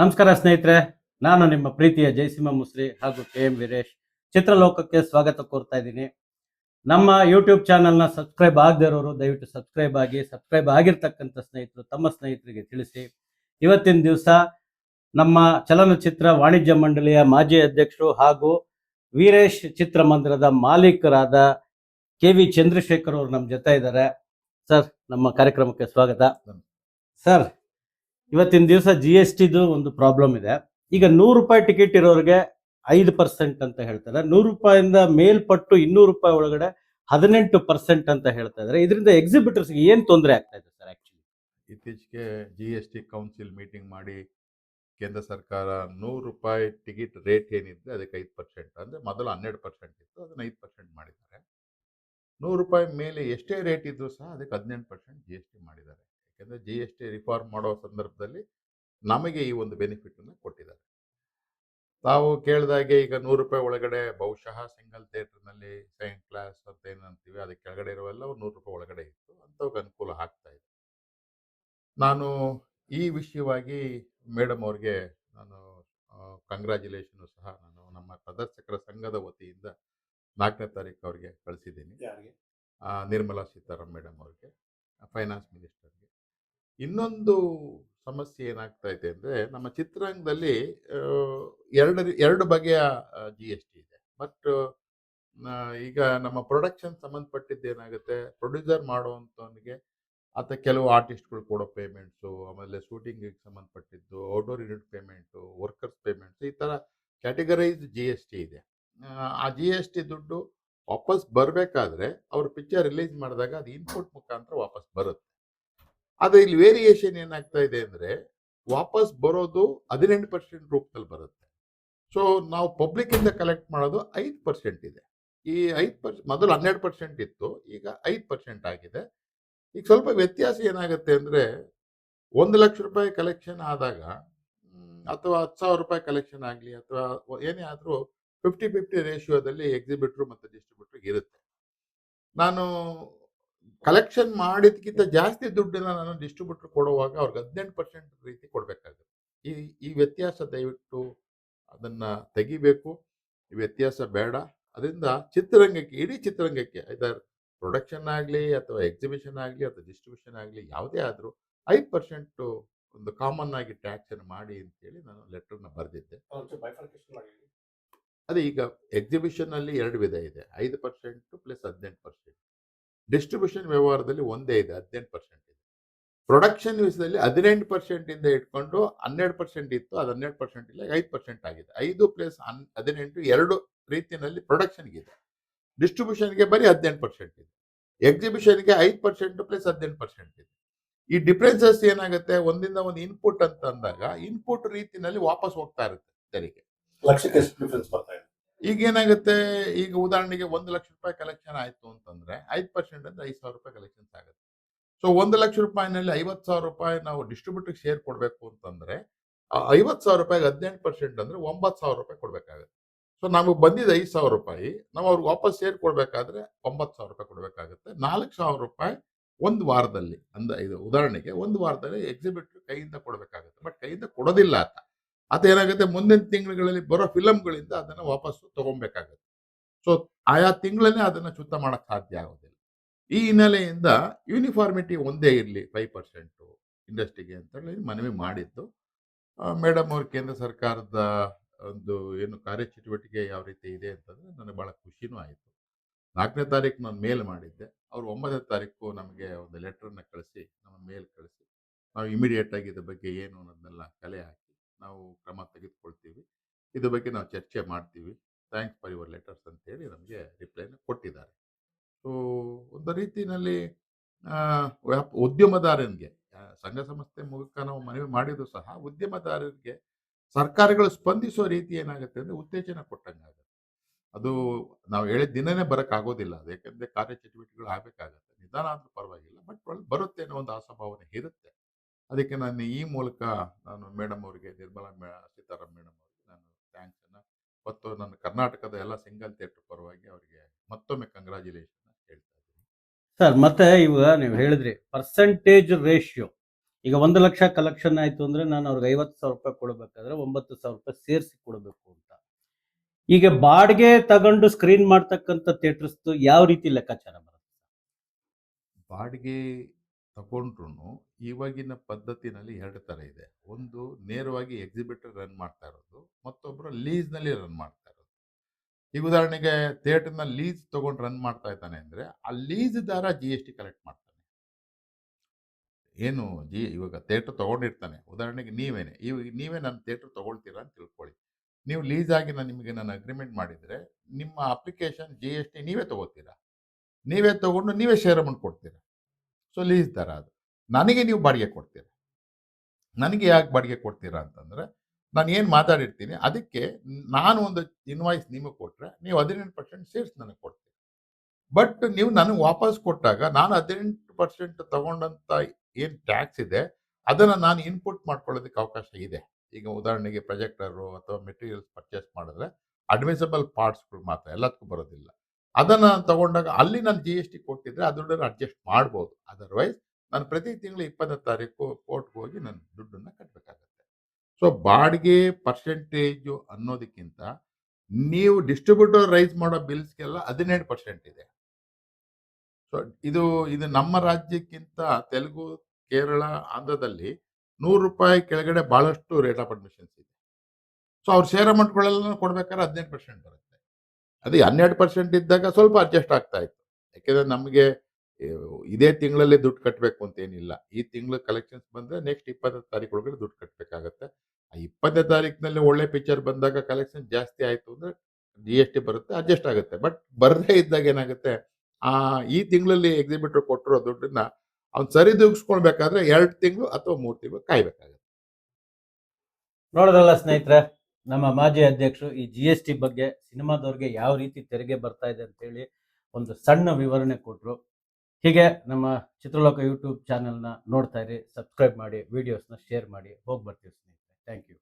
ನಮಸ್ಕಾರ ಸ್ನೇಹಿತರೆ ನಾನು ನಿಮ್ಮ ಪ್ರೀತಿಯ ಜಯಸಿಂಹ ಮುಸ್ರಿ ಹಾಗೂ ಕೆ ಎಂ ವೀರೇಶ್ ಚಿತ್ರಲೋಕಕ್ಕೆ ಸ್ವಾಗತ ಕೋರ್ತಾ ಇದ್ದೀನಿ. ನಮ್ಮ ಯೂಟ್ಯೂಬ್ ಚಾನಲ್ನ ಸಬ್ಸ್ಕ್ರೈಬ್ ಆಗದಿರೋರು ದಯವಿಟ್ಟು ಸಬ್ಸ್ಕ್ರೈಬ್ ಆಗಿ ಸಬ್ಸ್ಕ್ರೈಬ್ ಆಗಿರ್ತಕ್ಕಂಥ ಸ್ನೇಹಿತರು ತಮ್ಮ ಸ್ನೇಹಿತರಿಗೆ ತಿಳಿಸಿ. ಇವತ್ತಿನ ದಿವಸ ನಮ್ಮ ಚಲನಚಿತ್ರ ವಾಣಿಜ್ಯ ಮಂಡಳಿಯ ಮಾಜಿ ಅಧ್ಯಕ್ಷರು ಹಾಗೂ ವೀರೇಶ್ ಚಿತ್ರಮಂದಿರದ ಮಾಲೀಕರಾದ ಕೆ ವಿ ಚಂದ್ರಶೇಖರ್ ಅವರು ನಮ್ಮ ಜೊತೆ ಇದ್ದಾರೆ. ಸರ್ ನಮ್ಮ ಕಾರ್ಯಕ್ರಮಕ್ಕೆ ಸ್ವಾಗತ. ಸರ್ ಇವತ್ತಿನ ದಿವಸ ಜಿ ಎಸ್ ಟಿದು ಒಂದು ಪ್ರಾಬ್ಲಮ್ ಇದೆ. ಈಗ ನೂರು ರೂಪಾಯಿ ಟಿಕೆಟ್ ಇರೋರಿಗೆ ಐದು ಪರ್ಸೆಂಟ್ ಅಂತ ಹೇಳ್ತಾರೆ. ನೂರು ರೂಪಾಯಿಂದ ಮೇಲ್ಪಟ್ಟು ಇನ್ನೂರು ರೂಪಾಯಿ ಒಳಗಡೆ ಹದಿನೆಂಟು ಪರ್ಸೆಂಟ್ ಅಂತ ಹೇಳ್ತಾ ಇದ್ದಾರೆ. ಇದರಿಂದ ಎಕ್ಸಿಬಿಟರ್ಸ್ಗೆ ಏನು ತೊಂದರೆ ಆಗ್ತಾ ಇದೆ ಸರ್ ಆಕ್ಚುಲಿ ಇತ್ತೀಚೆಗೆ G S T council meeting ಮಾಡಿ ಕೇಂದ್ರ ಸರ್ಕಾರ ನೂರು ರೂಪಾಯಿ ಟಿಕೆಟ್ ರೇಟ್ ಏನಿದೆ, ಅದಕ್ಕೆ ಐದು ಪರ್ಸೆಂಟ್ ಅಂದರೆ ಮೊದಲು ಹನ್ನೆರಡು ಪರ್ಸೆಂಟ್ ಇತ್ತು, ಅದನ್ನು ಐದು ಪರ್ಸೆಂಟ್ ಮಾಡಿದ್ದಾರೆ. ನೂರು ರೂಪಾಯಿ ಮೇಲೆ ಎಷ್ಟೇ ರೇಟ್ ಇದ್ದರೂ ಸಹ ಅದಕ್ಕೆ ಹದಿನೆಂಟು ಪರ್ಸೆಂಟ್ ಜಿ ಎಸ್ ಟಿ ಯಾಕೆಂದರೆ ಜಿ ಎಸ್ ಟಿ ರಿಫಾರ್ಮ್ ಮಾಡೋ ಸಂದರ್ಭದಲ್ಲಿ ನಮಗೆ ಈ ಒಂದು ಬೆನಿಫಿಟನ್ನು ಕೊಟ್ಟಿದ್ದಾರೆ. ತಾವು ಕೇಳಿದಾಗೆ ಈಗ ನೂರು ರೂಪಾಯಿ ಒಳಗಡೆ ಬಹುಶಃ ಸಿಂಗಲ್ ಥಿಯೇಟರ್ನಲ್ಲಿ ಸೆಕೆಂಡ್ ಕ್ಲಾಸ್ ಅಂತ ಏನಂತೀವಿ ಅದಕ್ಕೆ ಕೆಳಗಡೆ ಇರುವೆಲ್ಲವೂ ನೂರು ರೂಪಾಯಿ ಒಳಗಡೆ ಇತ್ತು ಅಂಥವ್ಗೆ ಅನುಕೂಲ ಆಗ್ತಾ ಇದೆ. ನಾನು ಈ ವಿಷಯವಾಗಿ ಮೇಡಮ್ ಅವ್ರಿಗೆ ನಾನು ಕಂಗ್ರ್ಯಾಚುಲೇಷನು ಸಹ ನಾನು ನಮ್ಮ ಪ್ರದರ್ಶಕರ ಸಂಘದ ವತಿಯಿಂದ ನಾಲ್ಕನೇ ತಾರೀಕು ಅವ್ರಿಗೆ ಕಳಿಸಿದ್ದೀನಿ. ನಿರ್ಮಲಾ ಸೀತಾರಾಮ್ ಮೇಡಮ್ ಅವ್ರಿಗೆ ಫೈನಾನ್ಸ್ ಮಿನಿಸ್ಟರ್ಗೆ ಇನ್ನೊಂದು ಸಮಸ್ಯೆ ಏನಾಗ್ತಾ ಇದೆ ಅಂದರೆ, ನಮ್ಮ ಚಿತ್ರರಂಗದಲ್ಲಿ ಎರಡು ಎರಡು ಬಗೆಯ ಜಿ ಎಸ್ ಟಿ ಇದೆ. ಬಟ್ ಈಗ ನಮ್ಮ ಪ್ರೊಡಕ್ಷನ್ ಸಂಬಂಧಪಟ್ಟಿದ್ದು ಏನಾಗುತ್ತೆ ಪ್ರೊಡ್ಯೂಸರ್ ಮಾಡುವಂಥವನಿಗೆ ಆತ ಕೆಲವು ಆರ್ಟಿಸ್ಟ್ಗಳು ಕೊಡೋ ಪೇಮೆಂಟ್ಸು ಆಮೇಲೆ ಶೂಟಿಂಗಿಗೆ ಸಂಬಂಧಪಟ್ಟಿದ್ದು outdoor unit payment workers payments ಈ ಥರ ಕ್ಯಾಟಗರೈಸ್ ಜಿ ಎಸ್ ಟಿ ಇದೆ. ಆ ಜಿ ಎಸ್ ಟಿ ದುಡ್ಡು ವಾಪಸ್ ಬರಬೇಕಾದ್ರೆ, ಅವ್ರ ಪಿಕ್ಚರ್ ರಿಲೀಸ್ ಮಾಡಿದಾಗ ಅದು ಇನ್ಪುಟ್ ಮುಖಾಂತರ ವಾಪಸ್ ಬರುತ್ತೆ. ಆದರೆ ಇಲ್ಲಿ ವೇರಿಯೇಷನ್ ಏನಾಗ್ತಾ ಇದೆ ಅಂದರೆ ವಾಪಸ್ ಬರೋದು ಹದಿನೆಂಟು ಪರ್ಸೆಂಟ್ ರೂಪದಲ್ಲಿ ಬರುತ್ತೆ. ಸೊ ನಾವು ಪಬ್ಲಿಕ್ಕಿಂದ ಕಲೆಕ್ಟ್ ಮಾಡೋದು ಐದು ಪರ್ಸೆಂಟ್ ಇದೆ. ಈ ಐದು ಪರ್ಸೆಂಟ್ ಮೊದಲು ಹನ್ನೆರಡು ಪರ್ಸೆಂಟ್ ಇತ್ತು, ಈಗ ಐದು ಪರ್ಸೆಂಟ್ ಆಗಿದೆ. ಈಗ ಸ್ವಲ್ಪ ವ್ಯತ್ಯಾಸ ಏನಾಗುತ್ತೆ ಅಂದರೆ ಒಂದು ಲಕ್ಷ ರೂಪಾಯಿ ಕಲೆಕ್ಷನ್ ಆದಾಗ ಅಥವಾ ಹತ್ತು ಸಾವಿರ ರೂಪಾಯಿ ಕಲೆಕ್ಷನ್ ಆಗಲಿ, ಅಥವಾ ಏನೇ ಆದರೂ ಫಿಫ್ಟಿ ಫಿಫ್ಟಿ ರೇಷಿಯೋದಲ್ಲಿ ಎಕ್ಸಿಬಿಟ್ರು ಮತ್ತು ಡಿಸ್ಟ್ರಿಬ್ಯೂಟ್ರಿಗೆ ಇರುತ್ತೆ. ನಾನು ಕಲೆಕ್ಷನ್ ಮಾಡಿದ್ಕಿಂತ ಜಾಸ್ತಿ ದುಡ್ಡನ್ನ ನಾನು ಡಿಸ್ಟ್ರಿಬ್ಯೂಟರ್ ಕೊಡುವಾಗ ಅವ್ರಿಗೆ ಹದಿನೆಂಟು ಪರ್ಸೆಂಟ್ ರೀತಿ ಕೊಡಬೇಕಾಗುತ್ತೆ. ಈ ಈ ವ್ಯತ್ಯಾಸ ದಯವಿಟ್ಟು ಅದನ್ನ ತೆಗಿಬೇಕು. ಈ ವ್ಯತ್ಯಾಸ ಬೇಡ. ಅದರಿಂದ ಚಿತ್ರರಂಗಕ್ಕೆ ಇಡೀ ಚಿತ್ರರಂಗಕ್ಕೆ ಇದರ್ ಪ್ರೊಡಕ್ಷನ್ ಆಗಲಿ ಅಥವಾ ಎಕ್ಸಿಬಿಷನ್ ಆಗಲಿ ಅಥವಾ ಡಿಸ್ಟ್ರಿಬ್ಯೂಷನ್ ಆಗಲಿ ಯಾವುದೇ ಆದರೂ ಐದು ಪರ್ಸೆಂಟು ಒಂದು ಕಾಮನ್ ಆಗಿ ಟ್ಯಾಕ್ಸ್ ಅನ್ನು ಮಾಡಿ ಅಂತೇಳಿ ನಾನು ಲೆಟ್ರನ್ನ ಬರೆದಿದ್ದೆ. ಅದೇ ಈಗ ಎಕ್ಸಿಬಿಷನ್ ಅಲ್ಲಿ ಎರಡು ವಿಧ ಇದೆ. ಐದು ಪರ್ಸೆಂಟ್ ಪ್ಲಸ್ ಹದಿನೆಂಟು ಪರ್ಸೆಂಟ್ ಡಿಸ್ಟ್ರಿಬ್ಯೂಷನ್ ವ್ಯವಹಾರದಲ್ಲಿ ಒಂದೇ ಇದೆ, ಹದಿನೆಂಟು ಪರ್ಸೆಂಟ್ ಇದೆ. ಪ್ರೊಡಕ್ಷನ್ ವಿಷಯದಲ್ಲಿ ಹದಿನೆಂಟು ಪರ್ಸೆಂಟ್ ಇಂದ ಇಟ್ಕೊಂಡು ಹನ್ನೆರಡು ಪರ್ಸೆಂಟ್ ಇತ್ತು, ಅದು ಹನ್ನೆರಡು ಪರ್ಸೆಂಟ್ ಇಲ್ಲ, ಐದು ಪರ್ಸೆಂಟ್ ಆಗಿದೆ. ಐದು ಪ್ಲಸ್ ಹನ್, ಹದಿನೆಂಟು ಎರಡು ರೀತಿಯಲ್ಲಿ ಪ್ರೊಡಕ್ಷನ್ಗೆ ಇದೆ ಡಿಸ್ಟ್ರಿಬ್ಯೂಷನ್ಗೆ ಬರೀ ಹದಿನೆಂಟು ಪರ್ಸೆಂಟ್ ಇದೆ. ಎಕ್ಸಿಬಿಷನ್ಗೆ ಐದು ಪರ್ಸೆಂಟ್ ಪ್ಲಸ್ ಹದಿನೆಂಟು ಪರ್ಸೆಂಟ್ ಇದೆ. ಈ ಡಿಫ್ರೆನ್ಸಸ್ ಏನಾಗುತ್ತೆ? ಒಂದಿಂದ ಒಂದು ಇನ್ಪುಟ್ ಅಂತ ಅಂದಾಗ, ಇನ್ಪುಟ್ ರೀತಿನಲ್ಲಿ ವಾಪಸ್ ಹೋಗ್ತಾ ಇರುತ್ತೆ ತೆರಿಗೆ ಲಕ್ಷಕ್ಕೆ ಡಿಫ್ರೆನ್ಸ್ ಬರ್ತಾ ಇದೆ? ಈಗ ಏನಾಗುತ್ತೆ ಈಗ ಉದಾಹರಣೆಗೆ ಒಂದು ಲಕ್ಷ ರೂಪಾಯಿ ಕಲೆಕ್ಷನ್ ಆಯಿತು ಅಂತಂದ್ರೆ ಐದು ಪರ್ಸೆಂಟ್ ಅಂದ್ರೆ ಐದು ಸಾವಿರ ರೂಪಾಯಿ ಕಲೆಕ್ಷನ್ಸ್ ಆಗುತ್ತೆ. ಸೊ ಒಂದು ಲಕ್ಷ ರೂಪಾಯಿನಲ್ಲಿ ಐವತ್ತು ಸಾವಿರ ರೂಪಾಯಿ ನಾವು ಡಿಸ್ಟ್ರಿಬ್ಯೂಟರ್ ಶೇರ್ ಕೊಡಬೇಕು ಅಂತಂದ್ರೆ ಐವತ್ತು ಸಾವಿರ ರೂಪಾಯಿಗೆ ಹದಿನೆಂಟು ಪರ್ಸೆಂಟ್ ಅಂದ್ರೆ ಒಂಬತ್ತು ಸಾವಿರ ರೂಪಾಯಿ ಕೊಡಬೇಕಾಗುತ್ತೆ. ಸೊ ನಮಗೆ ಬಂದಿದ್ದು ಐದು ಸಾವಿರ ರೂಪಾಯಿ, ನಾವು ಅವ್ರಿಗೆ ವಾಪಸ್ ಶೇರ್ ಕೊಡಬೇಕಾದ್ರೆ ಒಂಬತ್ತು ಸಾವಿರ ರೂಪಾಯಿ ಕೊಡಬೇಕಾಗುತ್ತೆ. ನಾಲ್ಕು ಸಾವಿರ ರೂಪಾಯಿ ಒಂದು ವಾರದಲ್ಲಿ, ಅಂದ ಇದು ಉದಾಹರಣೆಗೆ ಒಂದು ವಾರದಲ್ಲಿ ಎಕ್ಸಿಬಿಟರ್ ಕೈಯಿಂದ ಕೊಡಬೇಕಾಗುತ್ತೆ. ಬಟ್ ಕೈಯಿಂದ ಕೊಡೋದಿಲ್ಲ ಆತ ಆತ ಏನಾಗುತ್ತೆ? ಮುಂದಿನ ತಿಂಗಳುಗಳಲ್ಲಿ ಬರೋ ಫಿಲಮ್ಗಳಿಂದ ಅದನ್ನು ವಾಪಸ್ಸು ತಗೊಬೇಕಾಗುತ್ತೆ ಸೊ ಆಯಾ ತಿಂಗಳನ್ನೇ ಅದನ್ನು ಶುದ್ಧ ಮಾಡೋಕ್ಕೆ ಸಾಧ್ಯ ಆಗೋದಿಲ್ಲ. ಈ ಹಿನ್ನೆಲೆಯಿಂದ ಯೂನಿಫಾರ್ಮಿಟಿ ಒಂದೇ ಇರಲಿ, ಫೈವ್ ಪರ್ಸೆಂಟು ಇಂಡಸ್ಟ್ರಿಗೆ ಅಂತೇಳಿ ಮನವಿ ಮಾಡಿದ್ದು. ಮೇಡಮ್ ಅವ್ರ ಕೇಂದ್ರ ಸರ್ಕಾರದ ಒಂದು ಏನು ಕಾರ್ಯಚಟುವಟಿಕೆ ಯಾವ ರೀತಿ ಇದೆ ಅಂತಂದರೆ ನನಗೆ ಭಾಳ ಖುಷಿನೂ ಆಯಿತು. ನಾಲ್ಕನೇ ತಾರೀಕು ನಾನು ಮೇಲ್ ಮಾಡಿದ್ದೆ. ಅವರು ಒಂಬತ್ತನೇ ತಾರೀಕು ನಮಗೆ ಒಂದು ಲೆಟ್ರನ್ನ ಕಳಿಸಿ, ನಮ್ಮ ಮೇಲ್ ಕಳಿಸಿ, ನಾವು ಇಮಿಡಿಯೇಟಾಗಿ ಇದ್ರ ಬಗ್ಗೆ ಏನು ಅನ್ನೋದನ್ನೆಲ್ಲ ಕಲೆ ಹಾಕಿ ನಾವು ಕ್ರಮ ತೆಗೆದುಕೊಳ್ತೀವಿ. ಇದ್ರ ಬಗ್ಗೆ ನಾವು ಚರ್ಚೆ ಮಾಡ್ತೀವಿ. ಥ್ಯಾಂಕ್ಸ್ ಫಾರ್ ಯುವರ್ ಲೆಟರ್ಸ್ ಅಂತೇಳಿ ನಮಗೆ ರಿಪ್ಲೈನ ಕೊಟ್ಟಿದ್ದಾರೆ. ಸೊ, ಒಂದು ರೀತಿಯಲ್ಲಿ ವ್ಯಾಪ, ಉದ್ಯಮದಾರನಿಗೆ ಸಂಘ ಸಂಸ್ಥೆ ಮೂಲಕ ನಾವು ಮನವಿ ಮಾಡಿದ್ರು ಸಹ ಉದ್ಯಮದಾರರಿಗೆ ಸರ್ಕಾರಗಳು ಸ್ಪಂದಿಸುವ ರೀತಿ ಏನಾಗುತ್ತೆ ಅಂದರೆ ಉತ್ತೇಜನ ಕೊಟ್ಟಂಗಾಗುತ್ತೆ ಅದು ನಾವು ಹೇಳಿದ ದಿನನೇ ಬರೋಕ್ಕಾಗೋದಿಲ್ಲ. ಅದು ಯಾಕಂದರೆ ಕಾರ್ಯಚಟುವಟಿಕೆಗಳು ಆಗಬೇಕಾಗತ್ತೆ. ನಿಧಾನ ಆದರೂ ಪರವಾಗಿಲ್ಲ. ಬಟ್ ಬರುತ್ತೆ ಅನ್ನೋ ಒಂದು ಆಸಭಾವನೆ ಇರುತ್ತೆ. ಅದಕ್ಕೆ ನಾನು ಈ ಮೂಲಕ ನಾನು ಮೇಡಮ್ ಅವರಿಗೆ ನಿರ್ಮಲಾ ಮೇ ಸೀತಾರಾಮ್ ಮೇಡಮ್ ಅವರಿಗೆ ನಾನು ಥ್ಯಾಂಕ್ಸನ್ನು ಮತ್ತು ನನ್ನ ಕರ್ನಾಟಕದ ಎಲ್ಲ ಸಿಂಗಲ್ ಥಿಯೇಟರ್ ಪರವಾಗಿ ಅವರಿಗೆ ಮತ್ತೊಮ್ಮೆ ಕಂಗ್ರ್ಯಾಚುಲೇಷನ್ ಹೇಳ್ತಾ ಇದ್ದೀನಿ. ಸರ್ ಮತ್ತೆ ಇವಾಗ ನೀವು ಹೇಳಿದ್ರಿ ಪರ್ಸೆಂಟೇಜ್ ರೇಷಿಯೋ ಈಗ ಒಂದು ಲಕ್ಷ ಕಲೆಕ್ಷನ್ ಆಯಿತು ಅಂದರೆ ನಾನು ಅವ್ರಿಗೆ ಐವತ್ತು ಸಾವಿರ ರೂಪಾಯಿ ಕೊಡಬೇಕಾದ್ರೆ ಒಂಬತ್ತು ಸಾವಿರ ರೂಪಾಯಿ ಸೇರಿಸಿ ಕೊಡಬೇಕು ಅಂತ. ಈಗ ಬಾಡಿಗೆ ತಗೊಂಡು ಸ್ಕ್ರೀನ್ ಮಾಡ್ತಕ್ಕಂಥ ಥಿಯೇಟರ್ಸ್ದು ಯಾವ ರೀತಿ ಲೆಕ್ಕಾಚಾರ ಬರುತ್ತೆ ಬಾಡಿಗೆ ತಗೊಂಡ್ರು ಇವಾಗಿನ ಪದ್ಧತಿನಲ್ಲಿ ಎರಡು ಥರ ಇದೆ. ಒಂದು ನೇರವಾಗಿ ಎಕ್ಸಿಬಿಟರ್ ರನ್ ಮಾಡ್ತಾ ಇರೋದು ಮತ್ತೊಬ್ಬರು ಲೀಸ್ನಲ್ಲಿ ರನ್ ಮಾಡ್ತಾ ಇರೋದು. ಈಗ ಉದಾಹರಣೆಗೆ ಥಿಯೇಟರ್ನ ಲೀಸ್ ತಗೊಂಡು ರನ್ ಮಾಡ್ತಾ ಇದ್ದಾನೆ ಅಂದರೆ ಆ ಲೀಸ್ ದಾರ ಜಿ ಎಸ್ ಟಿ ಕಲೆಕ್ಟ್ ಮಾಡ್ತಾನೆ. ಏನು ಜಿ ಇವಾಗ ಥಿಯೇಟರ್ ತಗೊಂಡಿರ್ತಾನೆ. ಉದಾಹರಣೆಗೆ ನೀವೇನೆ ಇವಾಗ ನೀವೇ ನನ್ನ ಥಿಯೇಟರ್ ತಗೊಳ್ತೀರಾ ಅಂತ ತಿಳ್ಕೊಳ್ಳಿ. ನೀವು ಲೀಸ್ ಆಗಿ ನಾನು ನಿಮಗೆ ನಾನು ಅಗ್ರಿಮೆಂಟ್ ಮಾಡಿದರೆ ನಿಮ್ಮ ಅಪ್ಲಿಕೇಶನ್ ಜಿ ಎಸ್ ಟಿ ನೀವೇ ತಗೋತೀರಾ? ನೀವೇ ತಗೊಂಡು ನೀವೇ ಶೇರ್ ಅಮೌಂಟ್ ಕೊಡ್ತೀರಾ? ಸೊ ಲೀಸ್ ದರ ಅದು. ನನಗೆ ನೀವು ಬಾಡಿಗೆ ಕೊಡ್ತೀರಾ. ನನಗೆ ಯಾಕೆ ಬಾಡಿಗೆ ಕೊಡ್ತೀರಾ ಅಂತಂದರೆ ನಾನು ಏನು ಮಾತಾಡಿರ್ತೀನಿ ಅದಕ್ಕೆ ನಾನು ಒಂದು ಇನ್ವಾಯ್ಸ್ ನಿಮಗೆ ಕೊಟ್ಟರೆ ನೀವು ಹದಿನೆಂಟು ಪರ್ಸೆಂಟ್ ಸೇರ್ಸ್ ನನಗೆ ಕೊಡ್ತೀರಿ. ಬಟ್ ನೀವು ನನಗೆ ವಾಪಸ್ ಕೊಟ್ಟಾಗ ನಾನು ಹದಿನೆಂಟು ಪರ್ಸೆಂಟ್ ತಗೊಂಡಂಥ ಏನು ಟ್ಯಾಕ್ಸ್ ಇದೆ ಅದನ್ನು ನಾನು ಇನ್ಪುಟ್ ಮಾಡ್ಕೊಳ್ಳೋದಕ್ಕೆ ಅವಕಾಶ ಇದೆ. ಈಗ ಉದಾಹರಣೆಗೆ ಪ್ರೊಜೆಕ್ಟರು ಅಥವಾ ಮೆಟೀರಿಯಲ್ಸ್ ಪರ್ಚೇಸ್ ಮಾಡಿದ್ರೆ ಅಡ್ಮಿಸಬಲ್ ಪಾರ್ಟ್ಸ್ಗಳು ಮಾತ್ರ ಎಲ್ಲದಕ್ಕೂ ಬರೋದಿಲ್ಲ. ಅದನ್ನು ತಗೊಂಡಾಗ ಅಲ್ಲಿ ನಾನು ಜಿ ಎಸ್ ಟಿ ಕೊಟ್ಟಿದ್ರೆ ಅದರೊಡನೆ ಅಡ್ಜಸ್ಟ್ ಮಾಡ್ಬೋದು. ಅದರ್ವೈಸ್ ನಾನು ಪ್ರತಿ ತಿಂಗಳು ಇಪ್ಪತ್ತನೇ ತಾರೀಕು ಕೋರ್ಟ್ಗೆ ಹೋಗಿ ನನ್ನ ದುಡ್ಡನ್ನು ಕಟ್ಟಬೇಕಾಗತ್ತೆ ಸೊ ಬಾಡಿಗೆ ಪರ್ಸೆಂಟೇಜು ಅನ್ನೋದಕ್ಕಿಂತ ನೀವು ಡಿಸ್ಟ್ರಿಬ್ಯೂಟರ್ ರೈಸ್ ಮಾಡೋ ಬಿಲ್ಸ್ಗೆಲ್ಲ ಹದಿನೆಂಟು ಪರ್ಸೆಂಟ್ ಇದೆ. ಸೊ ಇದು ಇದು ನಮ್ಮ ರಾಜ್ಯಕ್ಕಿಂತ ತೆಲುಗು, ಕೇರಳ, ಆಂಧ್ರದಲ್ಲಿ ನೂರು ರೂಪಾಯಿ ಕೆಳಗಡೆ ಭಾಳಷ್ಟು ರೇಟ್ ಆಫ್ ಅಡ್ಮಿಷನ್ಸ್ ಇದೆ. ಸೊ ಅವ್ರು ಶೇರ್ ಅಮೌಂಟ್ಗಳೆಲ್ಲ ಕೊಡ್ಬೇಕಾದ್ರೆ ಹದಿನೆಂಟು ಪರ್ಸೆಂಟ್ ಬರುತ್ತೆ. ಅದೇ ಹನ್ನೆರಡು ಪರ್ಸೆಂಟ್ ಇದ್ದಾಗ ಸ್ವಲ್ಪ ಅಡ್ಜಸ್ಟ್ ಆಗ್ತಾ ಇತ್ತು. ಯಾಕೆಂದ್ರೆ ನಮಗೆ ಇದೇ ತಿಂಗಳಲ್ಲಿ ದುಡ್ಡು ಕಟ್ಟಬೇಕು ಅಂತ ಏನಿಲ್ಲ. ಈ ತಿಂಗಳು ಕಲೆಕ್ಷನ್ಸ್ ಬಂದರೆ ನೆಕ್ಸ್ಟ್ ಇಪ್ಪತ್ತನೇ ತಾರೀಕು ಒಳಗಡೆ ದುಡ್ಡು ಕಟ್ಟಬೇಕಾಗತ್ತೆ ಆ ಇಪ್ಪತ್ತನೇ ತಾರೀಕಿನಲ್ಲಿ ಒಳ್ಳೆ ಪಿಕ್ಚರ್ ಬಂದಾಗ ಕಲೆಕ್ಷನ್ ಜಾಸ್ತಿ ಆಯಿತು ಅಂದರೆ ಜಿ ಎಸ್ ಟಿ ಬರುತ್ತೆ ಅಡ್ಜಸ್ಟ್ ಆಗುತ್ತೆ. ಬಟ್ ಬರದೇ ಇದ್ದಾಗ ಏನಾಗುತ್ತೆ, ಆ, ಈ ತಿಂಗಳಲ್ಲಿ ಎಕ್ಸಿಬಿಟರ್ ಕೊಟ್ಟಿರೋ ದುಡ್ಡನ್ನ ಅವ್ನು ಸರಿ ದೂಗಿಸ್ಕೊಳ್ಬೇಕಾದ್ರೆ ಎರಡು ತಿಂಗಳು ಅಥವಾ ಮೂರು ತಿಂಗಳು ಕಾಯ್ಬೇಕಾಗುತ್ತೆ. ನೋಡೋದಲ್ಲ ಸ್ನೇಹಿತರೆ ನಮ್ಮ ಮಾಜಿ ಅಧ್ಯಕ್ಷರು ಈ ಜಿ ಎಸ್ ಟಿ ಬಗ್ಗೆ ಸಿನಿಮಾದವ್ರಿಗೆ ಯಾವ ರೀತಿ ತೆರಿಗೆ ಬರ್ತಾ ಇದೆ ಅಂತೇಳಿ ಒಂದು ಸಣ್ಣ ವಿವರಣೆ ಕೊಟ್ಟರು ಹೀಗೆ ನಮ್ಮ ಚಿತ್ರಲೋಕ ಯೂಟ್ಯೂಬ್ ಚಾನೆಲ್ನ ನೋಡ್ತಾ ಇರಿ ಸಬ್ಸ್ಕ್ರೈಬ್ ಮಾಡಿ ವಿಡಿಯೋಸ್ನ ಶೇರ್ ಮಾಡಿ. ಹೋಗಿ ಬರ್ತೀವಿ ಸ್ನೇಹಿತರೆ. Thank you